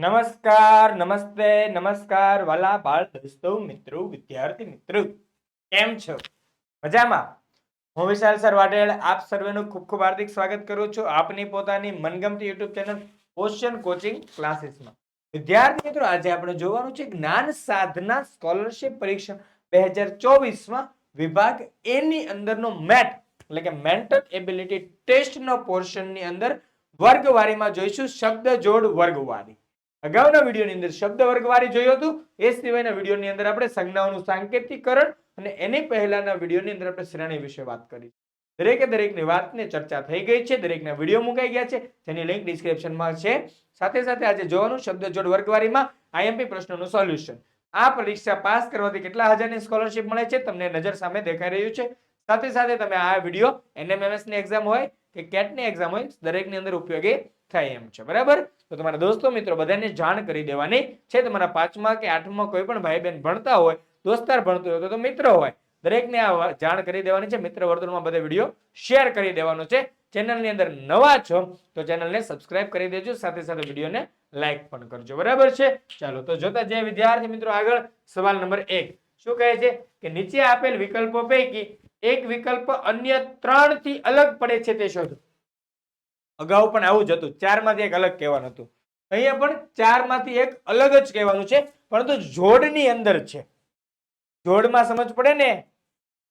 નમસ્કાર, નમસ્તે, નમસ્કાર, વાલા બાળ દોસ્તો, મિત્રો, વિદ્યાર્થી, મિત્રો. કેમ છો? મજામાં? હું વિશાલ સર વાટેલ આપ સર્વેનું ખૂબ ખૂબ હાર્દિક સ્વાગત કરું છું આપની પોતાની મનગમતી યુટ્યુબ ચેનલ ક્વેશ્ચન કોચિંગ ક્લાસીસમાં વિદ્યાર્થી મિત્રો, આજે આપણે જોવાનું છે જ્ઞાન સાધના સ્કોલરશિપ પરીક્ષા બે હજાર ચોવીસમાં વિભાગ એની અંદરનો મેટ, એટલે કે મેન્ટલ એબિલિટી ટેસ્ટનો પોર્શનની અંદર વર્ગવારીમાં જોઈશું શબ્દ જોડ વર્ગવારી. અગાઉના વિડીયોની અંદર શબ્દ વર્ગવારી જોયું હતું. એ સિવાયના વિડીયોની અંદર આપણે સંજ્ઞાઓનું સાંકેતિકરણ અને એની પહેલાના વિડીયોની અંદર આપણે શ્રેણી વિશે વાત કરી. દરેકે દરેકની વાતને ચર્ચા થઈ ગઈ છે. દરેકના વીડિયો મુકાઈ ગયા છે. જેની લિંક ડિસ્ક્રિપ્શનમાં છે. સાથે સાથે આજે જોવાનું શબ્દ જોડ વર્ગવારીમાં આઈએમપી પ્રશ્નોનું સોલ્યુશન. આ પરીક્ષા પાસ કરવાથી કેટલા હજારની સ્કોલરશિપ મળે છે? તમને નજર સામે દેખાઈ રહ્યું છે. સાથે સાથે તમે આ વીડિયો એનએમએમએસની એક્ઝામ હોય કે કેટની એક્ઝામ હોય, દરેકની અંદર ઉપયોગી થાય એમ છે. બરાબર? તો તમારા દોસ્તો મિત્રો બધાને જાણ કરી દેવાની છે. તમારા પાંચમા કે આઠમા કોઈ પણ ભાઈ બહેન ભણતા હોય, દોસ્તાર ભણતો હોય, તો મિત્ર હોય. દરેકને આ જાણ કરી દેવાની છે. મિત્ર વર્તુળમાં બધા વીડિયો શેર કરી દેવાનો છે. ચેનલની અંદર નવા છો, તો ચેનલને સબસ્ક્રાઇબ કરી દેજો. સાથે સાથે વિડીયોને લાઈક પણ કરજો. બરાબર છે? ચાલો, તો જોતા જે વિદ્યાર્થી મિત્રો આગળ. સવાલ નંબર એક. શું કહે છે કે નીચે આપેલ વિકલ્પો પૈકી એક વિકલ્પ અન્ય ત્રણથી અલગ પડે છે તે શોધો. અગાઉ પણ આવું જ હતું. ચારમાંથી એક અલગ કહેવાનું હતું. અહીંયા પણ ચારમાંથી એક અલગ જ કહેવાનું છે, પરંતુ જોડની અંદર છે. જોડમાં સમજ પડે ને?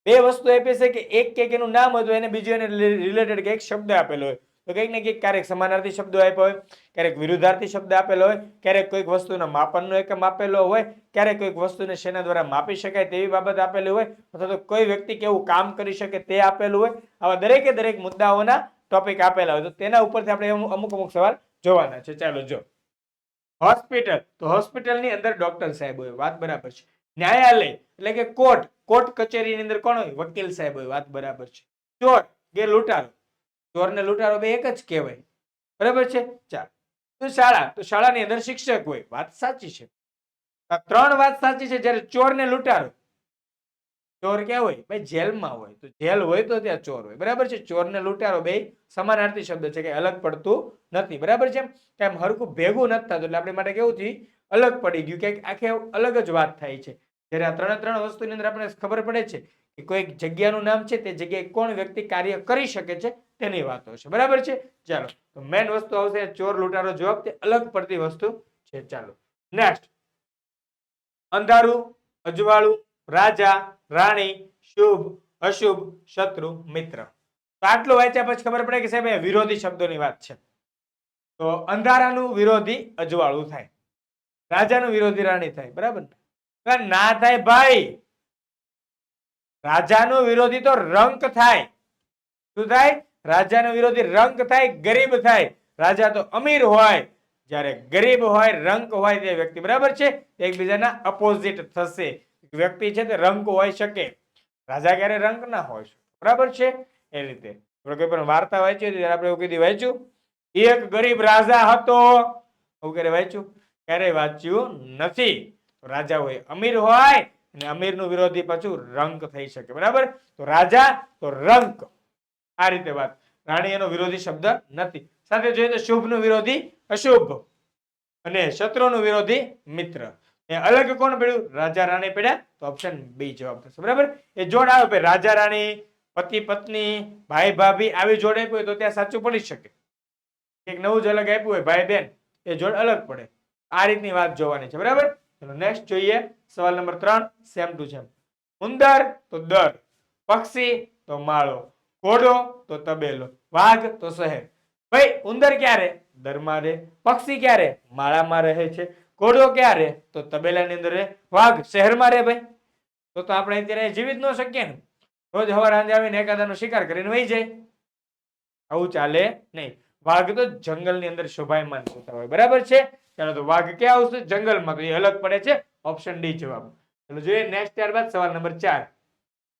બે વસ્તુ આપી છે કે એક કે એનું નામ હતું એને બીજું એને રિલેટેડ કે એક શબ્દ આપેલો હોય. તો કંઈક ને કંઈક ક્યારેક સમાનાર્થી શબ્દો આપ્યો હોય, ક્યારેક વિરુદ્ધાર્થી શબ્દ આપેલો હોય, ક્યારેક કોઈક વસ્તુના માપનનો એકમ આપેલો હોય, ક્યારેક કોઈક વસ્તુને શેના દ્વારા માપી શકાય તેવી બાબત આપેલી હોય, અથવા તો કોઈ વ્યક્તિ કેવું કામ કરી શકે તે આપેલું હોય. આવા દરેકે દરેક મુદ્દાઓના ટોપિક આપેલા હોય તો તેના ઉપરથી આપણે અમુક અમુક સવાલ જોવાના છે. ચાલો જો. હોસ્પિટલ. તો હોસ્પિટલની અંદર ડોક્ટર સાહેબ હોય, વાત બરાબર છે. ન્યાયાલય, એટલે કે કોર્ટ. કોર્ટ કચેરીની અંદર કોણ હોય? વકીલ સાહેબ હોય, વાત બરાબર છે. ચોર, કે લૂંટારો? ચોર ને લૂંટારો બે એક જ કહેવાય. બરાબર છે? ચાલ. તો શાળા. તો શાળાની અંદર શિક્ષક હોય. વાત સાચી છે. ત્રણ વાત સાચી છે. જ્યારે ચોર ને લૂંટારો ચોર ક્યાં હોય? ભાઈ, જેલમાં હોય. તો જેલ હોય તો ત્યાં ચોર હોય. બરાબર છે? ચોર ને લૂંટારો બે સમાનાર્થી શબ્દ છે કે અલગ પડતું નથી. બરાબર છે? એમ હરખું ભેગું નથી થતું. એટલે આપણે માટે કેવું થયું? અલગ પડી ગયું. ક્યાંક આખે અલગ જ વાત થાય છે. જ્યારે આ ત્રણે ત્રણ વસ્તુની અંદર આપણે ખબર પડે છે કે કોઈક જગ્યાનું નામ છે તે જગ્યાએ કોણ વ્યક્તિ કાર્ય કરી શકે છે તેની વાતો છે. બરાબર છે? ચાલો. તો મેન વસ્તુ આવશે ચોર લૂંટારો જવાબ. તે અલગ પડતી વસ્તુ છે. ચાલો. નેક્સ્ટ અંધારું, અજવાળું, રાજા રાણી, શુભ, અશુભ, શત્રુ, મિત્ર. તો આટલું વાંચ્યા પછી ખબર પડે કે સાહેબ વિરોધી શબ્દોની વાત છે. તો અંધારાનું વિરોધી અજવાળું થાય. રાજાનું વિરોધી રાણી થાય, બરાબર ના? થાય ભાઈ. રાજાનું વિરોધી તો રંક થાય. શું થાય? રાજાનો વિરોધી રંક થાય, ગરીબ થાય. રાજા તો અમીર હોય. જ્યારે ગરીબ હોય, રંક હોય તે વ્યક્તિ, બરાબર છે? એકબીજાના અપોઝિટ થશે. વ્યક્તિ છે તે રંક હોઈ શકે. રાજા ક્યારે રંક ના હોય બરાબર છે? એ રીતે. કોઈ પણ વાર્તા વાંચી ત્યારે આપણે એવું કીધું વાંચ્યું? એક ગરીબ રાજા હતો. એવું ક્યારે વાંચ્યું? ક્યારેય વાંચ્યું નથી. રાજા હોય અમીર હોય અને અમીરનું વિરોધી પાછું રંક થઈ શકે. બરાબર? તો રાજા, તો રંક આ રીતે વાત. રાણી એનો વિરોધી શબ્દ નથી. સાથે જોઈએ તો શુભનું વિરોધી અશુભ અને શત્રુનું વિરોધી મિત્ર. એ અલગ કોણ પડ્યું? રાજા રાણી પડ્યા? તો ઓપ્શન બી જવાબ થશે. બરાબર? એ જોડ આવે રાજા રાણી, પતિ પત્ની, ભાઈ ભાભી આવી જોડ આપ્યું હોય તો ત્યાં સાચું પડી શકે. એક નવું જ અલગ આપ્યું હોય, ભાઈ બેન, એ જોડ અલગ પડે. આ રીતની વાત જોવાની છે. બરાબર? ચલો નેક્સ્ટ જોઈએ. સવાલ નંબર ત્રણ સેમ ટુ સેમ ઉંદર તો દર, પક્ષી તો માળો, ઘોડો તો તબેલો, વાઘ તો શહેર. ભાઈ, ઉંદર ક્યારે? દરમાં રહે. પક્ષી ક્યારે? માળામાં રહે છે. ઘોડો ક્યાં રહે? તો તબેલાની અંદર રહે. વાઘ શહેરમાં રહે ભાઈ. તો તો આપણે અત્યારે જીવિત ન શકીએ ને. રોજ હવાર સાંજે આવીને એકાદાનો શિકાર કરીને વહી જાય. આવું ચાલે નહીં. વાઘ તો જંગલની અંદર શોભાયમાન થતા હોય. બરાબર છે? ચાલો તો વાઘ ક્યાં આવશે? જંગલમાં. તો એ અલગ પડે છે. ઓપ્શન ડી જવાબ. ચાલો જોઈએ નેક્સ્ટ ત્યારબાદ સવાલ નંબર ચાર.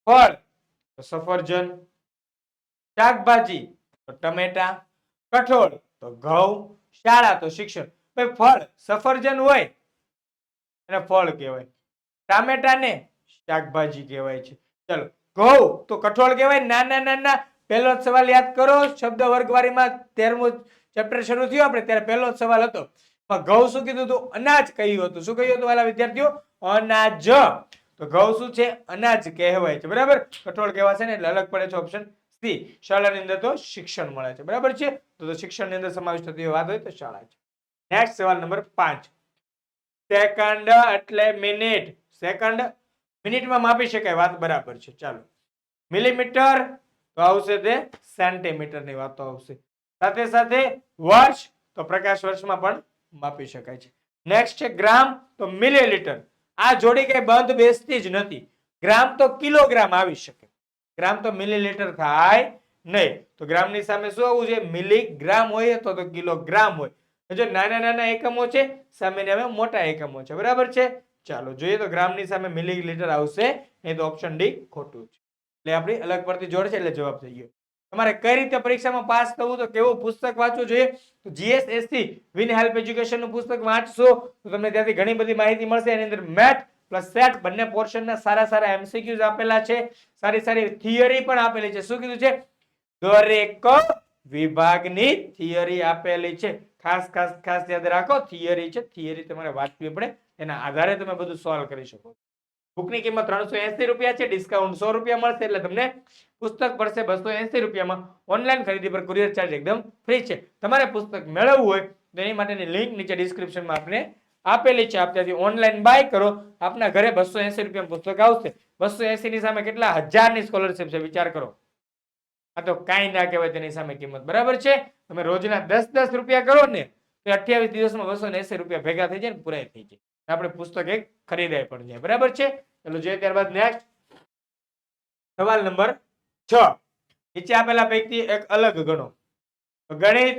ફળ. તો સફરજન. શાકભાજી. તો ટમેટા. કઠોળ. તો ઘઉં. શાળા. તો શિક્ષણ. ફળ, સફરજન હોય, એને ફળ કહેવાય. ટામેટાને શાકભાજી કહેવાય છે. ચલો, ઘઉં તો કઠોળ કહેવાય. નાના નાના પહેલો સવાલ યાદ કરો. શબ્દ વર્ગવારીમાં તેરમું ચેપ્ટર શરૂ થયું આપણે, ત્યારે પહેલો સવાલ હતો. ઘઉં શું કીધું હતું? અનાજ કહ્યું હતું. શું કહ્યું હતું વાલા વિદ્યાર્થીઓ? અનાજ. તો ઘઉં શું છે? અનાજ કહેવાય છે. બરાબર? કઠોળ કહેવાશે ને, એટલે અલગ પડે છે ઓપ્શન સી. શાળાની અંદર તો શિક્ષણ મળે છે. બરાબર છે? તો શિક્ષણની અંદર સમાવેશ થતી વાત હોય તો શાળા છે. નેક્સ્ટ સવાલ નંબર પાંચ. સેકન્ડ એટલે મિનિટ સેકન્ડ મિનિટમાં માપી શકાય, વાત બરાબર છે. ચાલો. મિલીમીટર તો આવશે તે સેન્ટીમીટરની વાતો આવશે. સાથે સાથે વર્ષ તો પ્રકાશ વર્ષમાં પણ માપી શકાય છે. નેક્સ્ટ છે ગ્રામ તો મિલીલીટર આ જોડી કઈ બંધ બેસતી જ નથી. ગ્રામ તો કિલોગ્રામ આવી શકે. ગ્રામ તો મિલીલીટર થાય નહીં. તો ગ્રામની સામે શું આવવું છે મિલીગ્રામ હોય તો તો કિલોગ્રામ હોય. જો નાના નાના એકમો છે, સામેની હવે મોટા એકમો છે. બરાબર છે? ચાલો જોઈએ તો ગ્રામની સામે મિલીલીટર આવશે. નહીં તો ઓપ્શન ડી ખોટું છે. એટલે આપણી અલગ પડતી જોડ છે એટલે જવાબ થઈ ગયો. તમારે કઈ રીતે પરીક્ષામાં પાસ થવું તો કેવું પુસ્તક વાંચવું જોઈએ? તો જીએસએસસી વિન હેલ્પ એજ્યુકેશનનું પુસ્તક વાંચશો. તો તમને ત્યાંથી ઘણી બધી માહિતી મળશે. એની અંદર મેથ પ્લસ સેટ બંને પોર્શનના સારા સારા એમસીક્યુઝ આપેલા છે. સારી સારી થિયરી પણ આપેલી છે. શું કીધું છે? દરેક વિભાગની થિયરી આપેલી છે. ખાસ ખાસ ખાસ યાદ રાખો, થિયરી છે. થિયરી તમારે વાંચવી પડે. એના આધારે તમે બધું સોલ્વ કરી શકો બુકની કિંમત ત્રણસો એસી રૂપિયા છે. ડિસ્કાઉન્ટ સો રૂપિયા મળશે એટલે તમને પુસ્તક પડશે બસો એસી રૂપિયામાં. ઓનલાઈન ખરીદી પર કુરિયર ચાર્જ એકદમ ફ્રી છે. તમારે પુસ્તક મેળવવું હોય તો એની માટેની લિંક નીચે ડિસ્ક્રિપ્શનમાં આપણે આપેલી છે. આપ ત્યાંથી ઓનલાઈન બાય કરો. આપના ઘરે બસો એસી રૂપિયા પુસ્તક આવશે. બસો એસી ની સામે કેટલા હજારની સ્કોલરશિપ છે વિચાર કરો. આ તો કાંઈ ના કહેવાય તેની સામે કિંમત. બરાબર છે? તમે રોજના દસ દસ રૂપિયા કરો ને, તો અઠ્યાવીસ દિવસમાં બસો રૂપિયા ભેગા થઈ જાય ને પૂરા થઈ જાય. આપણે પુસ્તક એક ખરીદાય પણ જાય. બરાબર છે? ચલો, જોઈએ ત્યારબાદ નેક્સ્ટ સવાલ નંબર છ. નીચે આપેલા પૈકી એક અલગ ગણો. ગણિત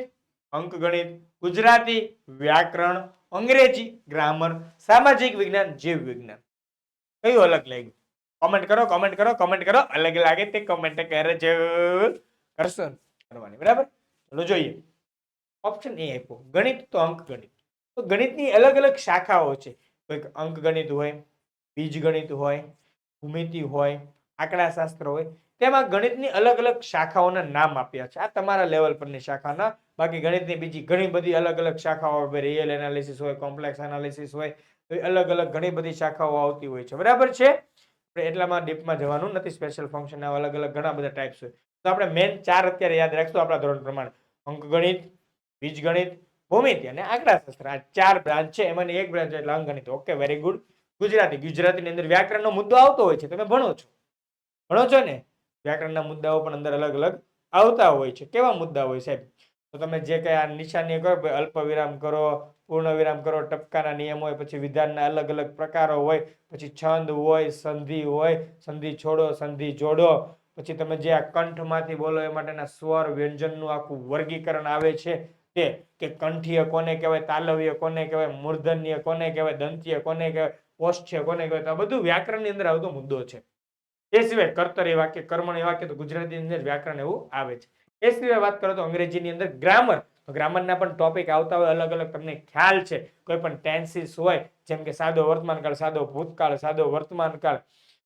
અંક ગણિત ગુજરાતી, વ્યાકરણ, અંગ્રેજી, ગ્રામર, સામાજિક વિજ્ઞાન જીવ વિજ્ઞાન કયું અલગ લાગ્યું? કોમેન્ટ કરો કોમેન્ટ કરો કોમેન્ટ કરો. અલગ લાગે તે કોમેન્ટ કરજો. કરશો? કરવાની, બરાબર? ચલો જોઈએ. ઓપ્શન એ આપ્યો. ગણિત તો અંક ગણિત તો ગણિતની અલગ અલગ શાખાઓ છે. કોઈક અંક ગણિત હોય બીજ ગણિત હોય, ભૂમિતિ હોય, આંકડાશાસ્ત્ર હોય. તેમાં ગણિતની અલગ અલગ શાખાઓના નામ આપ્યા છે. આ તમારા લેવલ પરની શાખાના. બાકી ગણિતની બીજી ઘણી બધી અલગ અલગ શાખાઓ હોય રિયલ એનાલિસિસ હોય કોમ્પ્લેક્સ એનાલિસિસ હોય. તો અલગ અલગ ઘણી બધી શાખાઓ આવતી હોય છે. બરાબર છે? એટલામાં ડીપમાં જવાનું નથી સ્પેશિયલ ફંક્શન અલગ અલગ ઘણા બધા ટાઈપ્સ હોય. તો આપણે મેન ચાર અત્યારે યાદ રાખશું આપણા ધોરણ પ્રમાણે. અંકગણિત ગણિત, બીજ ગણિત, ભૂમિતિ અને આંકડાશાસ્ત્ર. આ ચાર બ્રાન્ચ છે, એમાંની એક બ્રાન્ચ એટલે અંકગણિત ઓકે વેરી ગુડ ગુજરાતી. ગુજરાતીની અંદર વ્યાકરણનો મુદ્દો આવતો હોય છે, તમે ભણો છો. ભણો છો ને? વ્યાકરણના મુદ્દાઓ પણ અંદર અલગ અલગ આવતા હોય છે. કેવા મુદ્દા હોય સાહેબ? તો તમે જે કઈ આ નિશાની કરો અલ્પ વિરામ કરો પૂર્ણ વિરામ કરો, ટપકાના નિયમ હોય, પછી વિધાનના અલગ અલગ પ્રકારો હોય, પછી છંદ હોય, સંધિ હોય, સંધિ છોડો, સંધિ જોડો, પછી તમે જે આ કંઠમાંથી બોલો એ માટેના સ્વર વ્યંજનનું આખું વર્ગીકરણ આવે છે તે, કે કંઠીય કોને કહેવાય, તાલવ્ય કોને કહેવાય, મૂર્ધન્ય કોને કહેવાય, દંતીય કોને કહેવાય ઓષ્ઠ્ય કોને કહેવાય આ બધું વ્યાકરણની અંદર આવતો મુદ્દો છે. એ સિવાય કર્તરી વાક્ય, કર્મણી વાક્ય તો ગુજરાતીની અંદર વ્યાકરણ એવું આવે છે. એ સિવાય વાત કરો તો અંગ્રેજીની અંદર ગ્રામર ગ્રામરના પણ ટોપિક આવતા હોય અલગ અલગ તમને ખ્યાલ છે. કોઈ પણ ટેન્સીસ હોય, જેમ કે સાદો વર્તમાનકાળ, સાદો ભૂતકાળ, સાદો વર્તમાનકાળ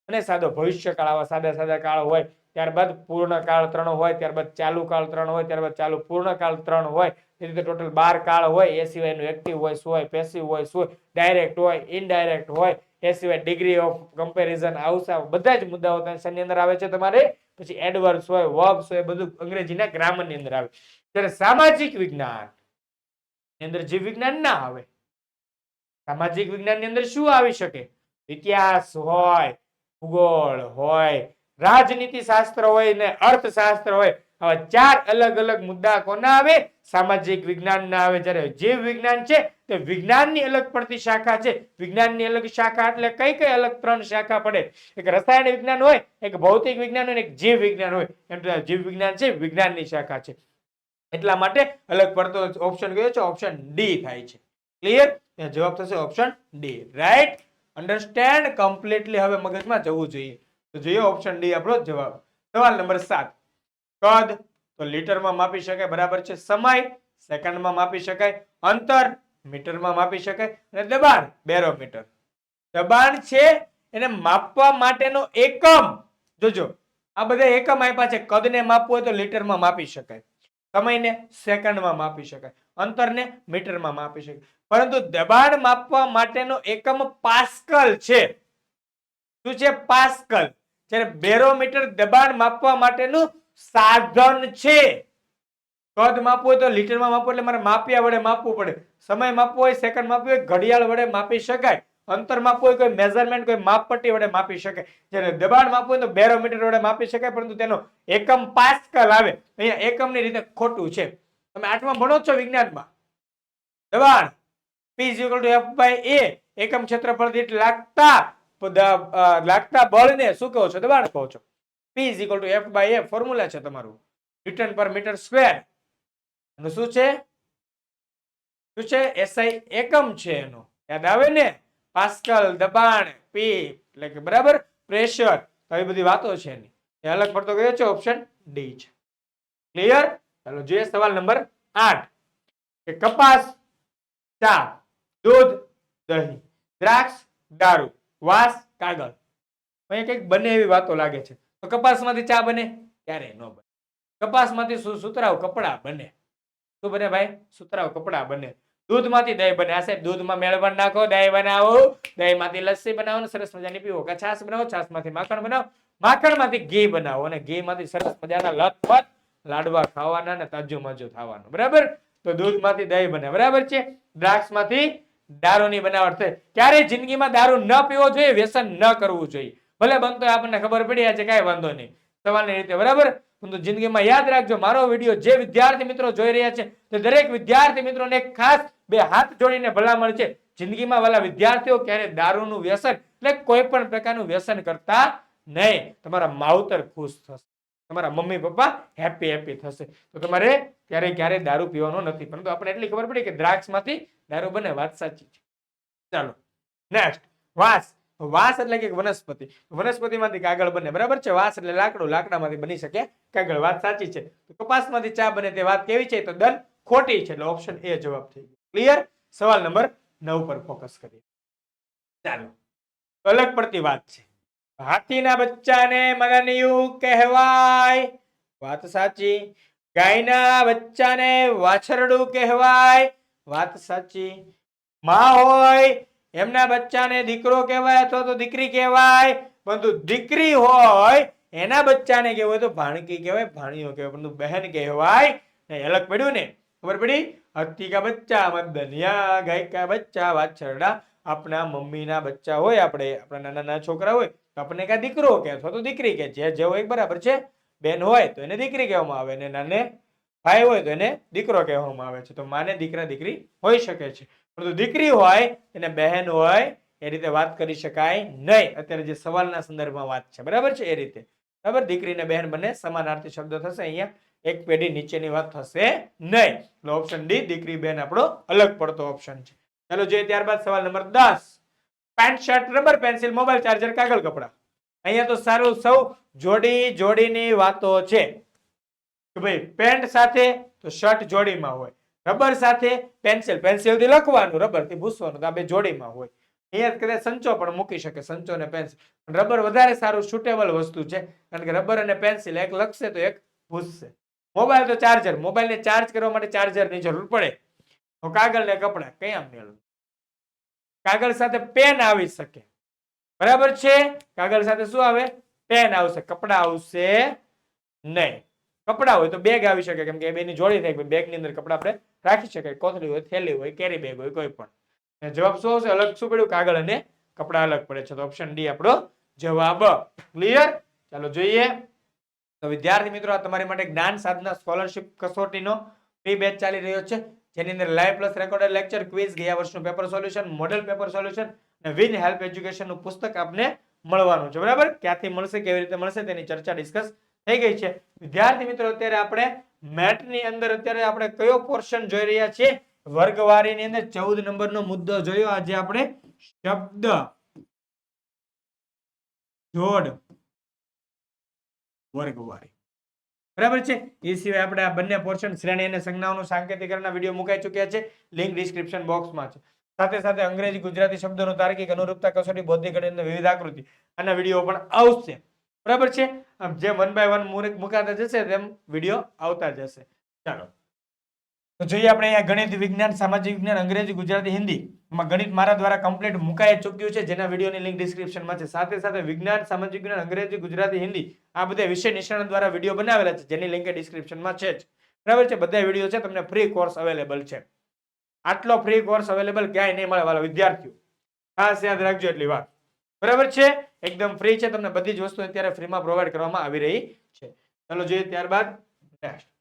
અને સાદો ભવિષ્યકાળ, આવા સાદા સાદા કાળ હોય, ત્યારબાદ પૂર્ણકાળ ત્રણ હોય, ત્યારબાદ ચાલુ કાળ ત્રણ હોય, ત્યારબાદ ચાલુ પૂર્ણકાળ ત્રણ હોય. એ રીતે ટોટલ બાર કાળ હોય, એ સિવાયનું એક્ટિવ વોઇસ હોય પેસિવ વોઇસ હોય ડાયરેક્ટ હોય ઇનડાયરેક્ટ હોય, એ સિવાય ડિગ્રી ઓફ કમ્પેરિઝન આવશે બધા જ મુદ્દાઓ તેની અંદર આવે છે તમારે? પછી એડવર્સ હોય વર્બ્સ હોય બધું અંગ્રેજીના ગ્રામરની અંદર આવે. ત્યારે સામાજિક વિજ્ઞાનની અંદર જીવ વિજ્ઞાન ના આવે. સામાજિક વિજ્ઞાનની અંદર શું આવી શકે? ઇતિહાસ હોય, ભૂગોળ હોય, રાજનીતિ શાસ્ત્ર હોય ને અર્થશાસ્ત્ર હોય, આવા ચાર અલગ અલગ મુદ્દા કોના આવે? સામાજિક વિજ્ઞાન ના આવે. જ્યારે જીવ વિજ્ઞાન છે, તે વિજ્ઞાનની અલગ પડતી શાખા છે. વિજ્ઞાનની અલગ શાખા એટલે કઈ કઈ અલગ ત્રણ શાખા પડે? એક રસાયણ વિજ્ઞાન હોય, એક ભૌતિક વિજ્ઞાન હોય એક જીવ વિજ્ઞાન હોય. એમ જીવ વિજ્ઞાન છે, વિજ્ઞાનની શાખા છે. એટલા માટે અલગ પડતો ઓપ્શન કયો છે? ઓપ્શન ડી થાય છે. ક્લિયર જવાબ થશે option D right understand completely હવે મગજમાં જવું જોઈએ. તો જોઈએ ઓપ્શન ડી આપણો જવાબ. સવાલ નંબર સાત. કદ? તો લીટરમાં માપી શકાય. બરાબર છે. સમય? સેકન્ડમાં માપી શકાય. અંતર? મીટરમાં માપી શકાય. અને દબાણ? બેરોમીટર. દબાણ છે એને માપવા માટેનો એકમ. જોજો. આ બધા એકમ આપ્યા છે. કદને માપવું હોય તો લીટરમાં માપી શકાય. સમયને સેકન્ડમાં માપી શકાય, અંતરને મીટરમાં માપી શકાય. પરંતુ દબાણ માપવા માટેનો એકમ પાસ્કલ છે. શું છે પાસ્કલ? જ્યારે બેરોમીટર દબાણ માપવા માટેનું સાધન છે. કદ માપવું હોય તો લીટરમાં માપવું એટલે મારે માપ્યા વડે માપવું પડે. સમય માપવો હોય, સેકન્ડ માપવું હોય, ઘડિયાળ વડે માપી શકાય. અંતર માપવું હોય કોઈ મેઝરમેન્ટ કોઈ માપપટ્ટી વડે માપી શકે. જ્યારે દબાણ માપવું હોય તો બેરોમીટર વડે માપી શકાય પરંતુ તેનો એકમ પાસ્કલ આવે. અહીંયા એકમની રીતે ખોટું છે. તમે આઠમા ભણો છો વિજ્ઞાનમાં. દબાણ. P is to F by A એકમ ક્ષેત્રફળ દીઠ લાગતા લાગતા બળને શું કહો છો? દબાણ કહો છો. P is to F by A formula છે તમારું. ન્યૂટન પર મીટર સ્ક્વેર એનું શું છે? શું છે? એસઆઈ એકમ છે એનો. યાદ આવે ને? પાસ્કલ, દબાણ પી એટલે કે બરાબર પ્રેશર. આવી બધી વાતો છે એની. એ અલગ પડતો કયો છે? ઓપ્શન ડી છે. ક્લિયર ચાલો જોઈએ સવાલ નંબર આઠ. કે કપાસ, ચા, દૂધ, દહીં, દ્રાક્ષ, દારૂ, વાસ, કાગળ. અહીંયા કંઈક બને એવી વાતો લાગે છે. તો કપાસમાંથી ચા બને? ક્યારે ન બને. કપાસમાંથી સુતરાવ કપડાં બને. શું બને ભાઈ? સુતરાવ કપડાં બને. દૂધમાંથી દહીં બને. સાહેબ, દૂધમાં મેળવણ નાખો, દહીં બનાવો. દહીંમાંથી લસ્સી બનાવો સરસ મજાની પીવો. કે છાશ બનાવો છાશમાંથી માખણ બનાવો. માખણમાંથી ઘી બનાવો અને ઘીમાંથી સરસ મજાના લથપથ લાડવા ખાવાના ને તાજુ મજુ થવાનું બરાબર? તો દૂધમાંથી દહીં બને. બરાબર છે? દ્રાક્ષમાંથી દારૂની બનાવટ થાય ક્યારેય જિંદગીમાં દારૂ ન પીવો જોઈએ, વ્યસન ન કરવું જોઈએ. ભલે બનતો આપણને ખબર પડી છે, કાંઈ વાંધો નહીં. સવાલની રીતે, બરાબર? પરંતુ જિંદગીમાં યાદ રાખજો, મારો વીડિયો જે વિદ્યાર્થી મિત્રો જોઈ રહ્યા છે, તે દરેક વિદ્યાર્થી મિત્રોને ખાસ બે હાથ જોડીને ભલામણ છે. જિંદગીમાં વાલા વિદ્યાર્થીઓ ક્યારે દારૂનું વ્યસન એટલે કોઈ પણ પ્રકારનું વ્યસન કરતા નહીં. તમારા માવતર ખુશ થશે. તમારા મમ્મી પપ્પા હેપી હેપી થશે. તો તમારે ક્યારેય ક્યારે દારૂ પીવાનો નથી. પરંતુ આપણે એટલી ખબર પડી કે દ્રાક્ષમાંથી દારૂ બને. વાત સાચી છે. ચાલો નેક્સ્ટ વાસ. વાસ એટલે કે વનસ્પતિ. વનસ્પતિમાંથી કાગળ બને. બરાબર છે? વાસ એટલે લાકડું. લાકડામાંથી બની શકે કાગળ. વાત સાચી છે. કપાસમાંથી ચા બને તે વાત કેવી છે? તો દન ખોટી છે. એટલે ઓપ્શન એ જવાબ થઈ ગયો. ક્લિયર સવાલ નંબર નવ પર ફોકસ કરીએ. ચાલો. અલગ પડતી વાત છે. હાથીના બચ્ચાને મગનિયું કહેવાય. વાત સાચી. ગાયના બચ્ચાને વાછરડું કહેવાય. વાત સાચી. માં હોય, એમના બચ્ચાને દીકરો કહેવાય અથવા તો દીકરી કહેવાય. પરંતુ દીકરી હોય, એના બચ્ચાને કહેવાય તો ભાણકી કહેવાય, ભાણીઓ કહેવાય, પરંતુ બહેન કહેવાય. અલગ પડ્યું ને? ખબર પડી? હત્તી કા બચ્ચા, મદનિયા ગાય કા બચ્ચા, વાછરડા, આપણા મમ્મીના બચ્ચા હોય, આપણે આપણા નાના નાના છોકરા હોય, તો આપણને કાં દીકરો કે અથવા તો દીકરી કે, જે જે હોય બરાબર છે, બેન હોય, તો એને દીકરી કહેવામાં આવે, ને નાને ભાઈ હોય, તો એને દીકરો કહેવામાં આવે છે, તો માને દીકરા દીકરી હોઈ શકે છે. પરંતુ દીકરી હોય, એને બહેન હોય, એ રીતે વાત કરી શકાય નહીં. અત્યારે જે સવાલના સંદર્ભમાં વાત છે, બરાબર છે એ રીતે. બરાબર? દીકરી ને બહેન બંને સમાનાર્થી શબ્દ થશે અહીંયા. એક પેઢી નીચેની વાત થશે નહીં. એટલે ઓપ્શન ડી દીકરી બેન આપણો અલગ પડતો ઓપ્શન છે. ચાલો જોઈએ ત્યારબાદ સવાલ નંબર દસ. Pant shirt rubber pencil mobile charger કાગળ કપડા. અહીંયા તો સારું સૌ જોડી જોડીની વાતો છે. કે ભાઈ પેન્ટ સાથે તો શર્ટ જોડીમાં હોય. રબર સાથે પેન્સિલ પેન્સિલથી લખવાનું રબરથી ભૂસવાનું, તો આ બે જોડીમાં હોય. અહીંયા કદાચ સંચો પણ મૂકી શકે, સંચો અને પેન્સિલ રબર વધારે સારું સુટેબલ વસ્તુ છે. કારણ કે રબર અને પેન્સિલ એક લખશે તો એક ભૂસશે. મોબાઈલ તો ચાર્જર મોબાઈલને ચાર્જ કરવા માટે ચાર્જરની જરૂર પડે. તો કાગળ ને કપડા કયા મેળવું કાગળ સાથે પેન આવી શકે. બરાબર છે? કાગળ સાથે શું આવે? પેન આવશે. કપડા આવશે નહીં. કપડા હોય તો બેગ આવી શકે. કેમ કે બેની જોડી થાય બેગની અંદર કપડા આપણે રાખી શકાય. કોથળી હોય, થેલી હોય કેરી બેગ હોય, કોઈ પણ. જવાબ શું આવશે? અલગ શું પડ્યું? કાગળ અને કપડા અલગ પડે છે. તો ઓપ્શન ડી આપણો જવાબ. ક્લિયર ચાલો જોઈએ. તો વિદ્યાર્થી મિત્રો, આ તમારી માટે જ્ઞાન સાધના સ્કોલરશિપ કસોટીનો પ્રી બેચ ચાલી રહ્યો છે. જેની અંદર live plus recorded lecture quiz ગયા વર્ષનું paper solution model paper solution અને વિન હેલ્પ એજ્યુકેશનનું પુસ્તક આપને મળવાનું છે. બરાબર? ક્યાંથી મળશે, કેવી રીતે મળશે, તેની ચર્ચા ડિસ્કસ થઈ ગઈ છે. વિદ્યાર્થી મિત્રો, અત્યારે આપણે મેટની અંદર અત્યારે આપણે કયો પોર્શન જોઈ રહ્યા છીએ? વર્ગવારીની અંદર ચૌદ નંબરનો મુદ્દો જોયો. આજે આપણે શબ્દ જોડ વર્ગવારી બરાબર છે? એ સિવાય આપણે આ બંને પોર્શન શ્રેણી અને સંજ્ઞાઓનું સાંકેતિકરણના વીડિયો મુકાઈ ચૂક્યા છે. લિંક ડિસ્ક્રિપ્શન બોક્સમાં છે. સાથે સાથે અંગ્રેજી ગુજરાતી શબ્દોનું તાર્કિક અનુરૂપતા કસોટી બૌદ્ધિક ગણિત અને વિવિધ આકૃતિ આના વીડિયો પણ આવશે. બરાબર છે? જે વન બાય વન મુકાતા જશે, તેમ વીડિયો આવતા જશે. ચાલો. તો જોઈએ આપણે અહીંયા ગણિત વિજ્ઞાન, સામાજિક વિજ્ઞાન, અંગ્રેજી, ગુજરાતી, હિન્દી. ગણિત મારા દ્વારા કમ્પ્લીટ મુકાઈ ચૂક્યું છે. જેના વિડીયોની લિંક ડિસ્ક્રિપ્શનમાં છે. સાથે સાથે વિજ્ઞાન, સામાજિક વિજ્ઞાન, અંગ્રેજી, ગુજરાતી, હિન્દી આ બધા વિષય નિષ્ણાત દ્વારા વીડિયો બનાવેલા છે. જેની લિંક ડિસ્ક્રિપ્શનમાં છે જ. બરાબર છે? બધા વીડિયો છે. તમને ફ્રી કોર્સ અવેલેબલ છે. આટલો ફ્રી કોર્સ અવેલેબલ ક્યાંય નહીં મળે વાળા વિદ્યાર્થીઓ. ખાસ યાદ રાખજો એટલી વાત. બરાબર છે? એકદમ ફ્રી છે. તમને બધી જ વસ્તુ અત્યારે ફ્રીમાં પ્રોવાઈડ કરવામાં આવી રહી છે. ચાલો જોઈએ ત્યારબાદ next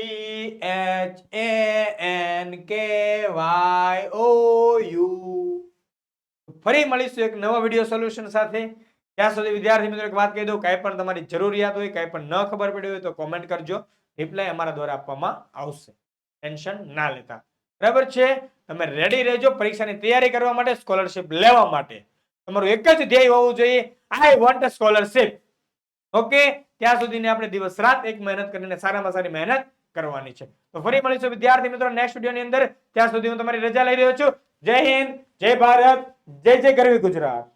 T H A N K Y O U. ફરી મળીશું એક નવા વીડિયો સોલ્યુશન સાથે. ત્યાં સુધી વિદ્યાર્થી મિત્રો એક વાત કહી દઉં, કાંઈ પણ તમારી જરૂરિયાત હોય, કાંઈ પણ ન ખબર પડી હોય તો કોમેન્ટ કરજો. રિપ્લાય અમારા દ્વારા આપવામાં આવશે. ટેન્શન ના લેતા. બરાબર છે? તમે રેડી રહેજો પરીક્ષાની તૈયારી કરવા માટે સ્કોલરશિપ લેવા માટે. તમારું એક જ ધ્યેય હોવું જોઈએ. આઈ વોન્ટ સ્કોલરશિપ ઓકે ત્યાં સુધીને આપણે દિવસ રાત એક મહેનત કરીને સારામાં સારી મહેનત કરવાની છે. તો ફરી મળીશું વિદ્યાર્થી મિત્રો નેક્સ્ટ વિડીયોની અંદર. ત્યાં સુધી હું તમારી રજા લઈ રહ્યો છું. જય હિન્દ, જય ભારત, જય જય ગરવી ગુજરાત.